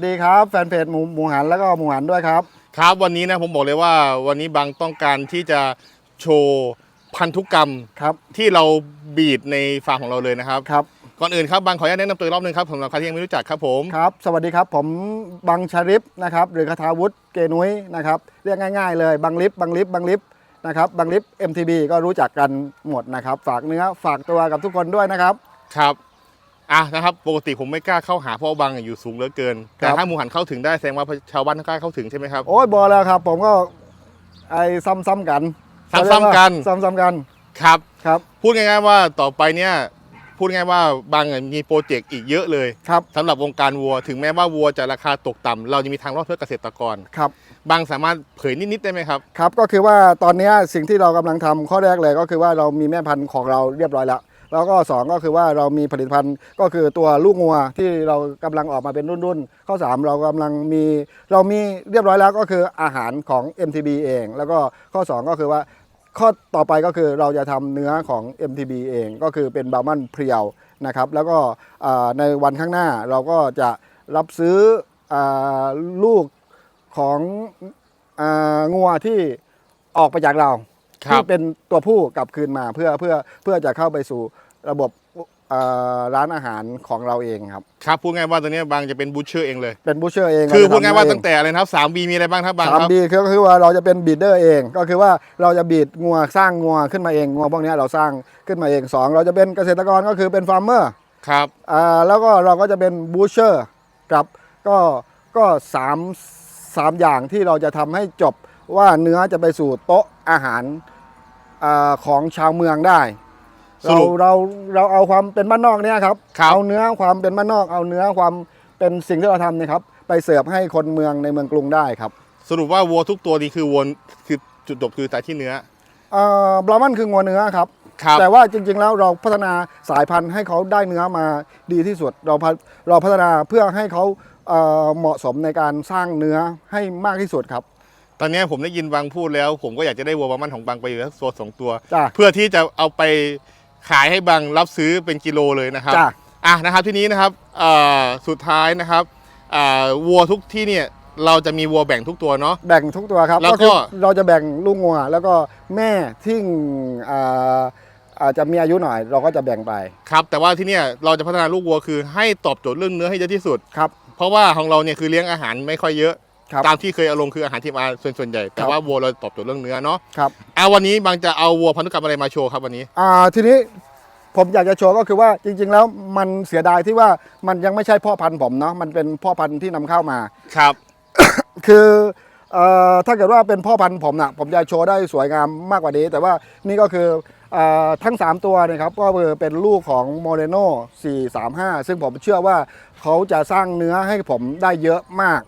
สดีครับ แฟนเพจหมูหมูหันแล้วก็หมูหันด้วยครับ ครับวันนี้นะผมบอกเลยว่าวันนี้บางต้องการที่จะโชว์พันธุกรรมครับที่เราบีดในฟาร์มของเราเลยนะครับ ครับ ก่อนอื่นครับบางขออนุญาตแนะนำตัวอีกรอบหนึงครับสำหรับใครที่ยังไม่รู้จักครับผมครับ สวัสดีครับผมบังชาริฟนะครับหรือคาทาวุฒิเกนุ้ยนะครับเรียกง่ายๆเลยบังลิฟบังลิฟบังลิฟนะครับบังลิฟ MTB ก็รู้จักกันหมดนะครับ ฝากเนื้อฝากตัวกับทุกคนด้วยนะครับ ครับ อะนะครับปกติผมไม่กล้าเข้าหาเพราะว่าบางอยู่สูงเหลือเกิน แต่ครับถ้าหมูหันเข้าถึงได้แสดงว่าชาวบ้านกล้าเข้าถึงใช่ไหมครับ โอ้ยบอแล้วครับ ผมก็ไอ้ซ้ำๆกันซ้ำๆกันซ้ำๆกันครับครับ พูดง่ายๆว่าต่อไปเนี่ยพูดง่ายๆว่าบางมีโปรเจกต์อีกเยอะเลยครับสำหรับวงการวัว ถึงแม้ว่าวัวจะราคาตกต่ำเราจะมีทางรอดเพื่อเกษตรกรครับบางสามารถเผยนิดๆได้ไหมครับครับ ก็คือว่าตอนนี้สิ่งที่เรากำลังทำข้อแรกเลยก็คือว่าเรามีแม่พันธุ์ของเราเรียบร้อยแล้ว แล้วก็สองก็คือว่าเรามีผลิตภัณฑ์ก็คือตัวลูกงัวที่เรากำลังออกมาเป็นรุ่นๆข้อสามเรากำลังมี เรามีเรียบร้อยแล้วก็คืออาหารของ MTB เอง แล้วก็ข้อสองก็คือว่าข้อต่อไปก็คือเราจะทำเนื้อของ MTB เองก็คือเป็นบาร์มันเพรียวนะครับ แล้วก็ในวันข้างหน้าเราก็จะรับซื้ออลูกขององัวที่ออกไปจากเรา ครับ ที่เป็นตัวผู้กลับคืนมาเพื่อเพื่อเพื่อจะเข้าไปสู่ระบบอ่าร้านอาหารของเราเองครับ ครับพูดง่ายว่าตอนนี้บางจะเป็นบูชเชอร์เองเลย เป็นบูชเชอร์เองคือเรจะพูดง่ายว่าทำเตั้งแต่อะไรนะครับ 3B มีอะไรบ้างครับบางสามครับบีก็คือว่าเราจะเป็นบีดเดอร์เอง ก็คือว่าเราจะบีดงัวสร้างงัวขึ้นมาเองงัวพวกเนี้ยเราสร้างขึ้นมาเองสองเราจะเป็นเกษตรกรก็คือเป็นฟาร์มเมอร์ ครับ อ่าแล้วก็เราก็จะเป็นบูชเชอร์กับก็ก็สามสามอย่างที่เราจะทำให้จบว่าเนื้อจะไปสู่โต๊ะ อาหารอาของชาวเมืองได้สเรารุปเราเราเอาความเป็นบ้านนอกเนี่ยครับครับเอาเนื้อความเป็นบ้านนอก เอาเนื้อความเป็นสิ่งที่เราทำเนี่ยครับ ไปเสิร์ฟให้คนเมืองในเมืองกรุงได้ครับ สรุปว่าวัวทุกตัวนี้คือวัวคือจุดจบคือแต่ที่เนื้อบรามันคืองัวเนื้อครับครับแต่ว่าจริงๆแล้วเราพัฒนาสายพันธุ์ให้เขาได้เนื้อมาดีที่สุดเราพัฒเราพัฒนาเพื่อให้เขาเอ่อเหมาะสมในการสร้างเนื้อให้มากที่สุดครับ ตอนนี้ผมได้ยินบางพูดแล้ว ผมก็อยากจะได้วัวประมาณของบางไปอยู่สักตัวสองตัว จ้ะ เพื่อที่จะเอาไปขายให้บางรับซื้อเป็นกิโลเลยนะครับ จ้ะ อะนะครับที่นี้นะครับเอ่อสุดท้ายนะครับอ่าวัวทุกที่เนี่ยเราจะมีวัวแบ่งทุกตัวเนาะ แบ่งทุกตัวครับแล้วก็ คือเราจะแบ่งลูกงัวแล้วก็แม่ที่อ่าอาจจะมีอายุหน่อย เราก็จะแบ่งไปครับแต่ว่าที่เนี่ยเราจะพัฒนาลูกวัวคือให้ตอบโจทย์เรื่องเนื้อให้เยอะที่สุด ครับ เพราะว่าของเราเนี่ยคือเลี้ยงอาหารไม่ค่อยเยอะ ครับตามที่เคยเอาลงคืออาหารที่มาส่วนส่วนใหญ่ แต่ครับว่าวัวเราตอบโจทย์เรื่องเนื้อเนาะครับอะวันนี้บางจะเอาวัวพันธุกรรมอะไรมาโชว์ครับวันนี้ อ่าทีนี้ผมอยากจะโชว์ก็คือว่าจริง ๆ แล้วมันเสียดายที่ว่ามันยังไม่ใช่พ่อพันธุ์ผมเนาะมันเป็นพ่อพันธุ์ที่นำเข้ามา ครับคือเอ่อถ้าเกิดว่าเป็นพ่อพันธุ์ผมนะผมจะโชว์ได้สวยงามมากกว่านี้ แต่ว่านี่ก็คือเออทั้ง 3 ตัวเนะครับก็คือเป็นลูกของโมเรโน435 ซึ่งผมเชื่อว่าเขาจะสร้างเนื้อให้ผมได้เยอะมาก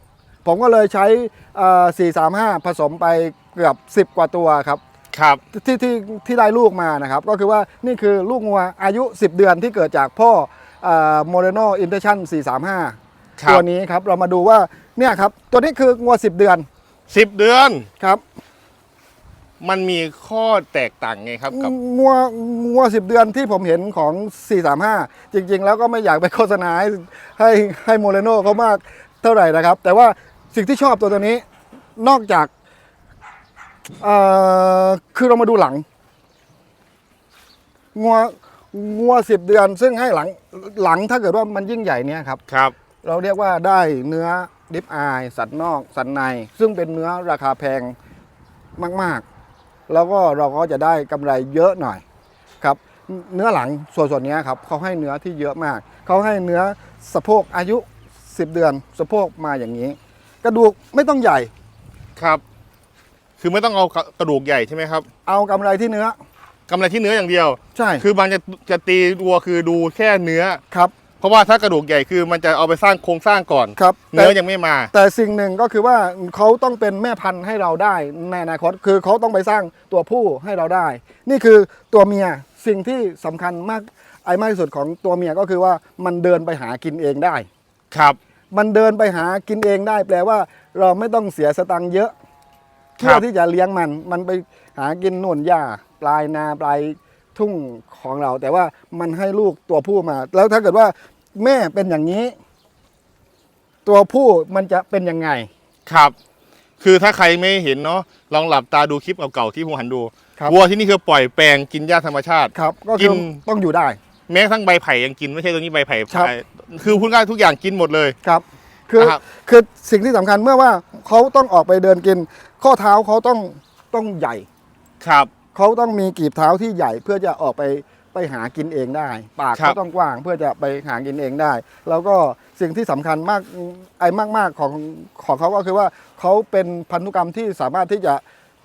ผมก็เลยใช้เอ่อ435ผสมไปเกือบ 10 กว่าตัวครับครับที่ที่ที่ได้ลูกมานะครับ ก็คือว่านี่คือลูกงัวอายุ 10 เดือนที่เกิดจากพ่อโมเรโนอินเทชัน435ครับตัวนี้ครับ เรามาดูว่าเนี่ยครับ ตัวนี้คืองัว 10 เดือนสิบเดือนครับ มันมีข้อแตกต่างไงครับกับงัวงัว10เดือนที่ผมเห็นของ 435 จริง ๆ แล้วก็ไม่อยากไปโฆษณาให้ให้ให้โมเรโนเขามากเท่าไหร่นะครับ แต่ว่า สิ่งที่ชอบตัวตัวนี้นอกจากเอ่อคือเรามาดูหลังงัวงัวสิบเดือน ซึ่งให้หลังหลังถ้าเกิดว่ามันยิ่งใหญ่เนี่ยครับครับ เราเรียกว่าได้เนื้อดิฟอายสันนอก สันใน ซึ่งเป็นเนื้อราคาแพงมาก ๆ แล้วก็เราก็จะได้กำไรเยอะหน่อยครับ เนื้อหลังส่วนส่วนเนี้ยครับเขาให้เนื้อที่เยอะมาก เขาให้เนื้อสะโพกอายุ 10 เดือน สะโพกมาอย่างนี้ กระดูกไม่ต้องใหญ่ ครับ คือไม่ต้องเอากระดูกใหญ่ใช่ไหมครับเอากำไรที่เนื้อกำไรที่เนื้ออย่างเดียว ใช่คือบางจะจะตีวัวคือดูแค่เนื้อ ครับเพราะว่าถ้ากระดูกใหญ่คือมันจะเอาไปสร้างโครงสร้างก่อน ครับแต่เนื้อยังไม่มา แต่สิ่งหนึ่งก็คือว่าเขาต้องเป็นแม่พันธุ์ให้เราได้ในอนาคตคือเขาต้องไปสร้างตัวผู้ให้เราได้ นี่คือตัวเมียสิ่งที่สำคัญมากไอ้มากที่สุดของตัวเมียก็คือว่ามันเดินไปหากินเองได้ ครับ มันเดินไปหากินเองได้แปลว่า เราไม่ต้องเสียสตังค์เยอะครับเพื่อที่จะเลี้ยงมัน มันไปหากินหน่วนหญ้าปลายนาปลายทุ่งของเรา แต่ว่ามันให้ลูกตัวผู้มา แล้วถ้าเกิดว่าแม่เป็นอย่างนี้ ตัวผู้มันจะเป็นยังไง ครับ คือถ้าใครไม่เห็นเนาะลองหลับตาดูคลิปเก่าๆที่ผมหันดูครับ วัวที่นี่คือปล่อยแปลงกินหญ้าธรรมชาติ ครับ ก็กิคือนต้องอยู่ได้ แม้กระทั่งใบไผ่ยังกินไม่ใช่ตัวนี้ใบไผ่ครับ คือพูดง่ายๆทุกอย่างกินหมดเลย ครับคือครับ คือสิ่งที่สำคัญเมื่อว่าเขาต้องออกไปเดินกิน ข้อเท้าเขาต้องต้องใหญ่ ครับ เขาต้องมีกีบเท้าที่ใหญ่เพื่อจะออกไปไปหากินเองได้ ปากครับเขาต้องกว้างเพื่อจะไปหากินเองได้ แล้วก็สิ่งที่สำคัญมากไอ้มาก ๆของของเขาก็คือว่าเขาเป็นพันธุกรรมที่สามารถที่จะ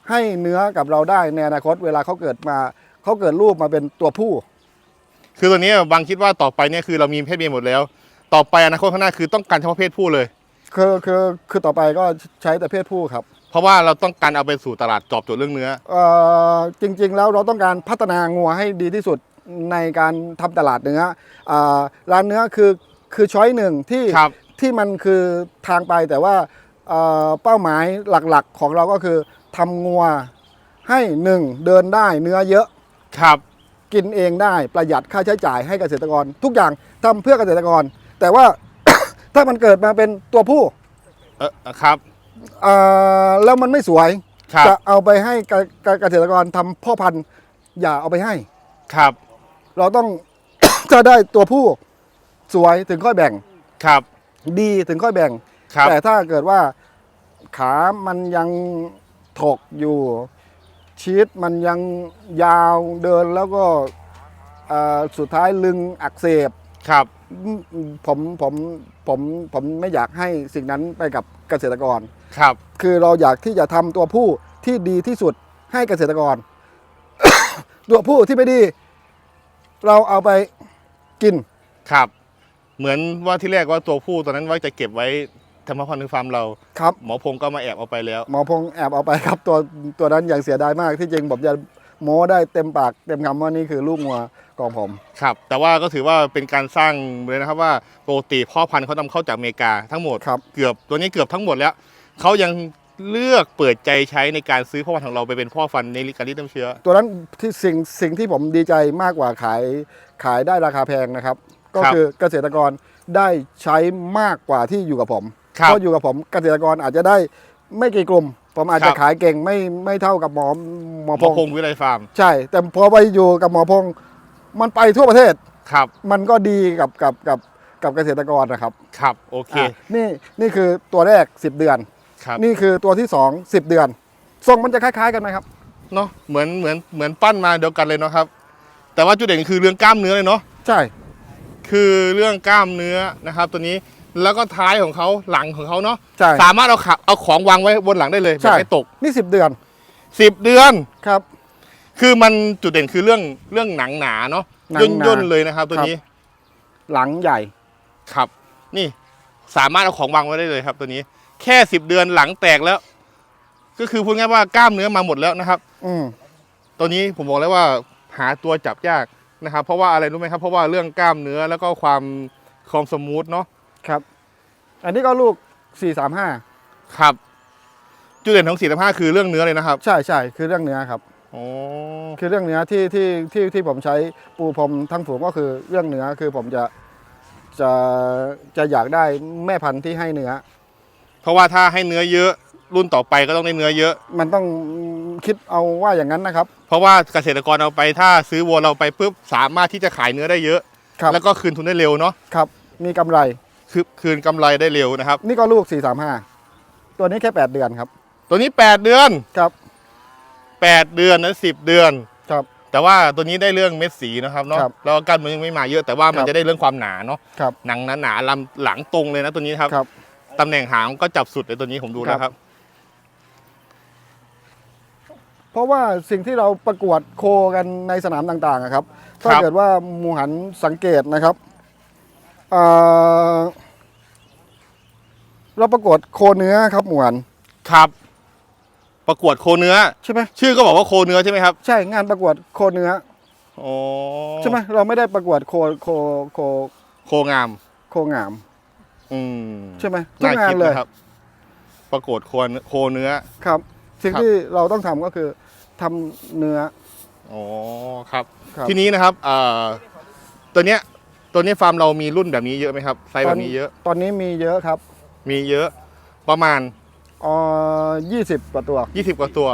ให้เนื้อกับเราได้ในอนาคตเวลาเขาเกิดมาเขาเกิดรูปมาเป็นตัวผู้ คือตัวนี้บางคิดว่าต่อไปเนี่ยคือเรามีเพศเมียหมดแล้ว ต่อไปอนาคตข้างหน้าคือต้องการเฉพาะเพศผู้เลย คือคือคือต่อไปก็ใช้แต่เพศผู้ครับ เพราะว่าเราต้องการเอาไปสู่ตลาดตอบโจทย์เรื่องเนื้อเอ่อจริง ๆ แล้วเราต้องการพัฒนางัวให้ดีที่สุดในการทำตลาดเนื้ออ่าร้านเนื้อคือคือช้อยหนึ่งที่ครับที่มันคือทางไปแต่ว่าเอ่อเป้าหมายหลักๆ ของเราก็คือทำงัวให้หนึ่งเดินได้เนื้อเยอะครับ กินเองได้ประหยัดค่าใช้จ่ายให้เกษตรกร ทุกอย่างทำเพื่อเกษตรกร แต่ว่า ถ้ามันเกิดมาเป็นตัวผู้เออครับเอ่อแล้วมันไม่สวยครับจะเอาไปให้เกเกเกษตรกรทำพ่อพันธุ์อย่าเอาไปให้ครับ เราต้องถ้าได้ตัวผู้สวยถึงค่อยแบ่งครับ ดีถึงค่อยแบ่งครับแต่ถ้าเกิดว่าขามันยังถกอยู่ ชีสมันยังยาวเดินแล้วก็เอ่อสุดท้ายลึงอักเสบครับอืมผมผมผมผมไม่อยากให้สิ่งนั้นไปกับเกษตรกรครับ คือเราอยากที่จะทำตัวผู้ที่ดีที่สุดให้เกษตรกร ตัวผู้ที่ไม่ดี เราเอาไปกินครับ เหมือนว่าที่แรกว่าตัวผู้ตอนนั้นว่าจะเก็บไว้ ทำพันธุ์ฟาร์มเรา ครับ หมอพงก็มาแอบเอาไปแล้ว หมอพงแอบเอาไปครับตัวตัวนั้นอย่างเสียดายมากที่จริงผมจะโม้ได้เต็มปากเต็มคำว่านี่คือลูกงัวของผม ครับ แต่ว่าก็ถือว่าเป็นการสร้างเลยนะครับว่าปกติพ่อพันธุ์เขานำเข้าจากอเมริกาทั้งหมด ครับ เกือบตัวนี้เกือบทั้งหมดแล้ว เขายังเลือกเปิดใจใช้ในการซื้อพ่อพันธุ์ของเราไปเป็นพ่อพันธุ์ในการที่เติมเชื้อ ตัวนั้นที่สิ่งสิ่งที่ผมดีใจมากกว่าขายขายได้ราคาแพงนะครับ ก็ครับคือเกษตรกรได้ใช้มากกว่าที่อยู่กับผมครับ เพราะอยู่กับผมเกษตรกรอาจจะได้ไม่กี่กลุ่ม ผมอาจครัจะบขายเก่งไม่ไม่เท่ากับหมอหมอหพมองพงวิไลฟาร์ม ใช่ แต่พอไปอยู่กับหมอพงมันไปทั่วประเทศครับ มันก็ดีกับกับกับกับเกษตรกรนะครับ ครับโอเคอะนี่นี่คือตัวแรก 10 เดือนครับนี่คือตัวที่ 2 10 เดือนทรงมันจะคล้าย ๆ กันไหมครับเนาะเหมือนเหมือนเหมือนปั้นมาเดียวกันเลยเนาะครับ แต่ว่าจุดเด่นคือเรื่องกล้ามเนื้อเลยเนาะใช่ คือเรื่องกล้ามเนื้อนะครับ ตัวนี้ แล้วก็ท้ายของเขาหลังของเขาเนาะใช่ สามารถเอาขาเอาของวางไว้บนหลังได้เลยแบใช่บไม่ตกนี่10เดือน10เดือน ครับ คือมันจุดเด่นคือเรื่องเรื่องหนังหนาเนาะหนังย่นหนาย่นๆเลยนะครับ ตัวนี้หลังใหญ่ ครับ นี่สามารถเอาของวางไว้ได้เลยครับ ตัวนี้ แค่10เดือนหลังแตกแล้ว ก็คือพูดง่ายๆว่ากล้ามเนื้อมาหมดแล้วนะครับ อืมตัวนี้ผมบอกแล้วว่าหาตัวจับยากนะครับ เพราะว่าอะไรรู้ไหมครับ เพราะว่าเรื่องกล้ามเนื้อแล้วก็ความความสมูทเนาะ ครับ อันนี้ก็ลูก 435 ครับ จุดเด่นของสี่ห้าคือเรื่องเนื้อเลยนะครับใช่ใช่คือเรื่องเนื้อครับ โอ้คือเรื่องเนื้อที่ที่ที่ที่ผมใช้ปูพรมทั้งฝูงก็คือเรื่องเนื้อคือผมจะจะจะอยากได้แม่พันธุ์ที่ให้เนื้อ เพราะว่าถ้าให้เนื้อเยอะรุ่นต่อไปก็ต้องได้เนื้อเยอะ มันต้องคิดเอาว่าอย่างนั้นนะครับ เพราะว่าเกษตรกรเอาไปถ้าซื้อวัวเราไปปุ๊บสามารถที่จะขายเนื้อได้เยอะ ครับ แล้วก็คืนทุนได้เร็วเนาะ ครับ มีกำไร คือคืนกำไรได้เร็วนะครับ นี่ก็ลูก 435 ตัวนี้แค่ 8 เดือนครับ ตัวนี้ 8 เดือน ครับ 8 เดือนนั้น10เดือน ครับ แต่ว่าตัวนี้ได้เรื่องเม็ดสีนะครับเนาะครับแล้วก็กล้ามเนื้อยังไม่มาเยอะแต่ว่ามันครับ จะได้เรื่องความหนาเนาะครับ หนังหนาๆลำหลังตรงเลยนะตัวนี้ครับครับ ตำแหน่งหางก็จับสุดเลยตัวนี้ผมดูแล้วครับ เพราะว่าสิ่งที่เราประกวดโคกันในสนามต่างๆอะครับ ถ้าครับ เกิดว่าหมูหันสังเกตนะครับ เอ่อเราประกวดโคเนื้อครับหมูหันครับ ประกวดโคเนื้อ ใช่ไหมชื่อก็บอกว่าโคเนื้อใช่ไหมครับ ใช่งานประกวดโคเนื้อโอ้ใช่ไหมเราไม่ได้ประกวดโคโคโคโคงาม โคงาม อืมใช่ไหมทุกน่างานคิดเลยนะครับ ประกวดโคเนื้อโคเนื้อครับ สิ่งครับที่เราต้องทำก็คือทำเนื้ออ๋อครับครับ ทีนี้นะครับเอ่อตัวเนี้ย ตัวนี้ฟาร์มเรามีรุ่นแบบนี้เยอะไหมครับไซส์แบบนี้เยอะ ตอนนี้มีเยอะครับ มีเยอะประมาณอ๋อยี่สิบกว่าตัว20กว่าตัว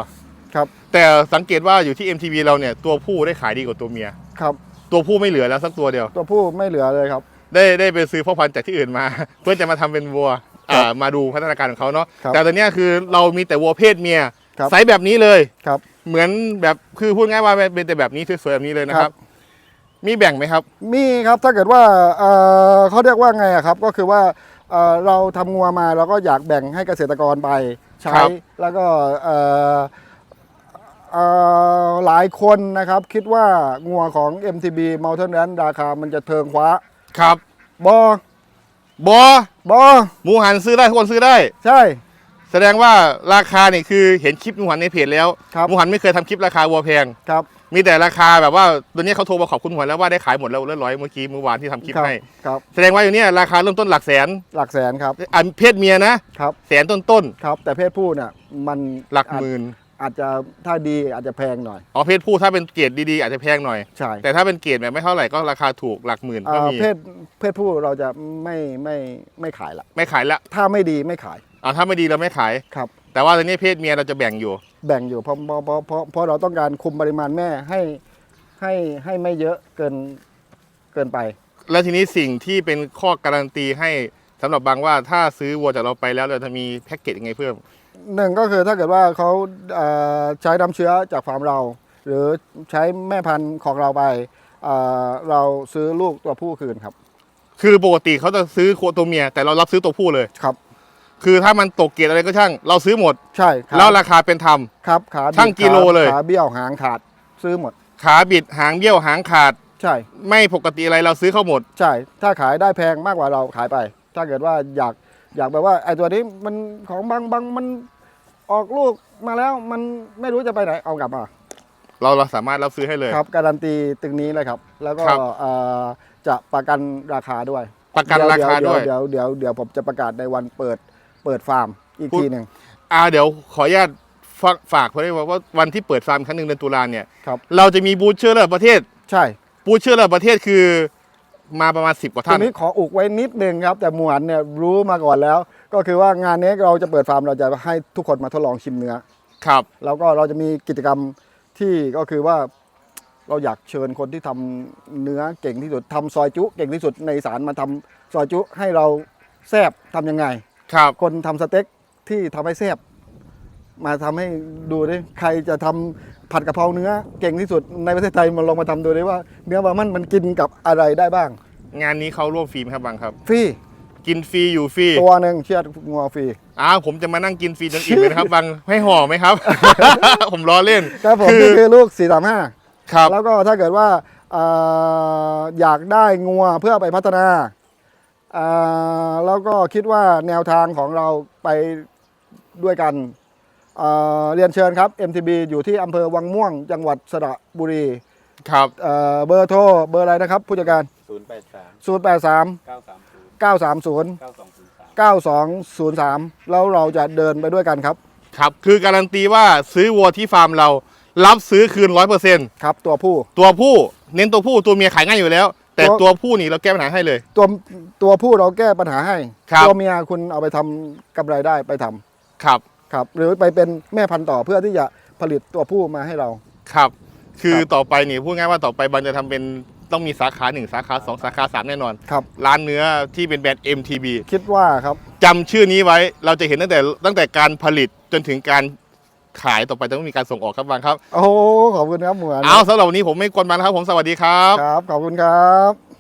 ครับ แต่สังเกตว่าอยู่ที่ MTV เราเนี่ยตัวผู้ได้ขายดีกว่าตัวเมียครับ ตัวผู้ไม่เหลือแล้วสักตัวเดียว ตัวผู้ไม่เหลือเลยครับ ได้ได้ไปซื้อพ่อพันธุ์จากที่อื่นมา เพื่อจะมาทำเป็นวัวอ่ามาดูพัฒนาการของเขาเนาะครับแต่ตอนเนี้ยคือเรามีแต่วัวเพศเมียครับไซส์แบบนี้เลยครับ เหมือนแบบคือพูดง่ายว่าเป็นแต่แบบนี้สวยๆแบบนี้เลยนะคครัรับบ มีแบ่งไหมครับ มีครับถ้าเกิดว่าเอ่อเขาเรียกว่าไงอะครับ ก็คือว่าเอ่อเราทำงัวมาเราก็อยากแบ่งให้เกษตรกรไปใช้ ครับ แล้วก็เอ่อเอ่อหลายคนนะครับ คิดว่างัวของ MTB Mountain r a n ราคามันจะเทิงคว้าครับบอบอบอหมูหันซื้อได้ทุกคนซื้อได้ ใช่ แสดงว่าราคาเนี่ยคือเห็นคลิปหมูหันในเพจแล้วครับ หมูหันไม่เคยทำคลิปราคาวัวแพง ครับ มีแต่ราคาแบบว่าตัวนี้เขาโทรมาขอบคุณหมูหันแล้วว่าได้ขายหมดแล้วเรียบร้อยเมื่อกี้เมื่อวานที่ทำคลิปครับให้ครับแสดงว่าอยู่เนี่ยราคาเริ่มต้นหลักแสนหลักแสนครับอันเพศเมียนะครับแสนต้นต้นครับ แต่เพศผู้เนี่ยมันๆหลักหมื่นอาจจะถ้าดีอาจจะแพงหน่อยอ๋อเพศผู้ถ้าเป็นเกรดดีๆ อาจจะแพงหน่อยใช่แต่ถ้าเป็นเกรดแบบไม่เท่าไหร่ก็ราคาถูกหลักหมื่นก็เอ่อมีเพศเพศผู้เราจะไม่ไม่ไม่ขายละไม่ขายละถ้าไม่ดีไม่ขายอ่าถ้าไม่ดีเราไม่ขายครับแต่ว่าตอนนี้เพศเมียเราจะแบ่งอยู่ แบ่งอยู่เพราะเพราะเพราะเพราะเพราะเราต้องการคุมปริมาณแม่ให้ให้ให้ไม่เยอะเกินเกินไป แล้วทีนี้สิ่งที่เป็นข้อการันตีให้สำหรับบางว่าถ้าซื้อวัวจากเราไปแล้วเราจะมีแพ็กเกจยังไงเพิ่ม หนึ่งก็คือถ้าเกิดว่าเขาเอ่อใช้น้ำเชื้อจากฟาร์มเรา หรือใช้แม่พันธุ์ของเราไปเอ่อเราซื้อลูกตัวผู้คืนครับคือปกติเขาจะซื้อโคตัวเมีย แต่เรารับซื้อตัวผู้เลย ครับ คือถ้ามันตกเกรดอะไรก็ช่าง เราซื้อหมด ใช่ขาแล้วราคาเป็นธรรม ครับขาบิดช่างกิโลเลย ขาเบี้ยวหางขาดซื้อหมด ขาบิดหางเบี้ยวหางขาด ใช่ ไม่ปกติอะไรเราซื้อเข้าหมด ใช่ ถ้าขายได้แพงมากกว่าเราขายไป ถ้าเกิดว่าอยากอยากแบบว่าไอ้ตัวนี้มันของบางบางมันออกลูกมาแล้วมันไม่รู้จะไปไหนเอากลับมา เราเราสามารถรับซื้อให้เลย ครับการันตีตึงนี้เลยครับ แล้วก็ครับ เอ่อจะประกันราคาด้วยประกันราคาด้วย เดี๋ยวเดี๋ยวเดี๋ยวผมจะประกาศในวันเปิด เปิดฟาร์มอีกพูดทีหนึ่งอ่าเดี๋ยวขออนุญาตฝากฝากไว้ด้วยว่าวันที่เปิดฟาร์มครั้งหนึ่งเดือนตุลาเนี่ยครับเราจะมีบูธเชอร์ระดับประเทศ ใช่บูธเชอร์ระดับประเทศคือมาประมาณ 10 กว่าทีท่านนี้ขออุกไว้นิดนึงครับ แต่หมวนเนี่ยรู้มาก่อนแล้ว ก็คือว่างานนี้เราจะเปิดฟาร์มเราจะให้ทุกคนมาทดลองชิมเนื้อครับแล้วก็เราจะมีกิจกรรมที่ก็คือว่าเราอยากเชิญคนที่ทำเนื้อเก่งที่สุดทำซอยจุ เก่งที่สุดในอีสารมาทำซอยจุให้เราแซบทำยังไง ครับ คนทำสเต็กที่ทำให้แซบมาทำให้ดูดิใครจะทำผัดกะเพราเนื้อเก่งที่สุดในประเทศไทยมาลองมาทำดูดิว่า เนื้อบามันมันกินกับอะไรได้บ้างงานนี้เขาร่วมฟรีไหมครับบางครับ ฟรีกินฟรีอยู่ฟรีตัวหนึ่งเชือดงัวฟรี อ้าวผมจะมานั่งกินฟรีจนอิ่มเลยนะครับบางให้ห่อไหมครับ ผมล้อเล่นครับผมคือนี่คือลูก 435 ครับ แล้วก็ถ้าเกิดว่าเอ่ออยากได้งัวเพื่อไปพัฒนาเอ่อ แล้วก็คิดว่าแนวทางของเราไปด้วยกันเอ่อเรียนเชิญครับ MTB อยู่ที่อำเภอวังม่วงจังหวัดสระบุรีครับเอ่อเบอร์โทรเบอร์อะไรนะครับ ผู้จัดการศูนย์แปดสาม083เก้าสามศูนย์930เก้าสองศูนย์สาม9203 แล้วเราจะเดินไปด้วยกันครับ ครับ คือการันตีว่าซื้อวัวที่ฟาร์มเรารับซื้อคืนร้อยเปอร์เซ็นต์ครับ ตัวผู้ตัวผู้เน้นตัวผู้ตัวเมียขายง่ายอยู่แล้ว แต่ตัวตัวผู้นี่เราแก้ปัญหาให้เลย ตัวตัวผู้เราแก้ปัญหาให้ครับ ตัวเมียคุณเอาไปทำกำไรได้ไปทำครับครับ หรือไปเป็นแม่พันธุ์ต่อเพื่อที่จะผลิตตัวผู้มาให้เรา ครับ คือครับต่อไปนี่พูดง่ายว่าต่อไปบันจะทำเป็นต้องมีสาขาหนึ่งสาขาสองสาขาสามแน่นอน ครับ ร้านเนื้อที่เป็นแบรนด์ MTB คิดว่าครับ จำชื่อนี้ไว้เราจะเห็นตั้งแต่ตั้งแต่การผลิตจนถึงการ ขายต่อไปต้องมีการส่งออกครับบางครับ โอ้โหขอบคุณครับหมวนเอาสำหรับวันนี้ผมไม่กวนบางนะครับ ผมสวัสดีครับ ครับ ขอบคุณครับ